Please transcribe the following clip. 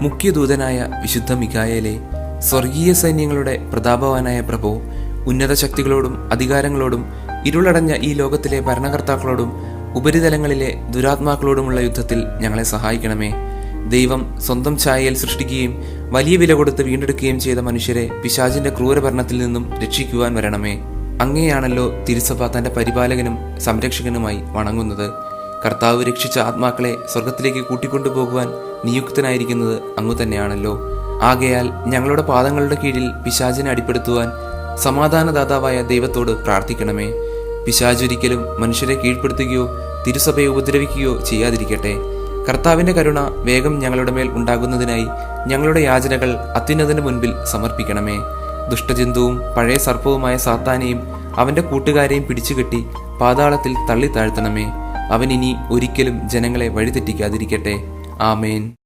മുഖ്യദൂതനായ വിശുദ്ധ മികായേലെ സ്വർഗീയ സൈന്യങ്ങളുടെ പ്രതാപവാനായ പ്രഭു ഉന്നത ശക്തികളോടും അധികാരങ്ങളോടും ഇരുളടഞ്ഞ ഈ ലോകത്തിലെ ഭരണകർത്താക്കളോടും ഉപരിതലങ്ങളിലെ ദുരാത്മാക്കളോടുമുള്ള യുദ്ധത്തിൽ ഞങ്ങളെ സഹായിക്കണമേ. ദൈവം സ്വന്തം ഛായയിൽ സൃഷ്ടിക്കുകയും വലിയ വില കൊടുത്ത് വീണ്ടെടുക്കുകയും ചെയ്ത മനുഷ്യരെ പിശാചിന്റെ ക്രൂരഭരണത്തിൽ നിന്നും രക്ഷിക്കുവാൻ വരണമേ. അങ്ങേയാണല്ലോ തിരുസഭ തന്റെ പരിപാലകനും സംരക്ഷകനുമായി വണങ്ങുന്നത്. കർത്താവ് രക്ഷിച്ച ആത്മാക്കളെ സ്വർഗത്തിലേക്ക് കൂട്ടിക്കൊണ്ടുപോകുവാൻ നിയുക്തനായിരിക്കുന്നത് അങ്ങു തന്നെയാണല്ലോ. ആകയാൽ ഞങ്ങളുടെ പാദങ്ങളുടെ കീഴിൽ പിശാചിനെ അടിപ്പെടുത്തുവാൻ സമാധാനദാതാവായ ദൈവത്തോട് പ്രാർത്ഥിക്കണമേ. പിശാചൊരിക്കലും മനുഷ്യരെ കീഴ്പ്പെടുത്തുകയോ തിരുസഭയെ ഉപദ്രവിക്കുകയോ ചെയ്യാതിരിക്കട്ടെ. കർത്താവിന്റെ കരുണ വേഗം ഞങ്ങളുടെ മേൽ ഉണ്ടാകുന്നതിനായി ഞങ്ങളുടെ യാചനകൾ അത്യുന്നതിന് മുൻപിൽ സമർപ്പിക്കണമേ. ദുഷ്ടജന്തുവും പഴയ സർപ്പവുമായ സാത്താനെയും അവന്റെ കൂട്ടുകാരെയും പിടിച്ചുകെട്ടി പാതാളത്തിൽ തള്ളി താഴ്ത്തണമേ അവൻ ഇനി ഒരിക്കലും ജനങ്ങളെ വഴിതെറ്റിക്കാതിരിക്കട്ടെ. ആമേൻ.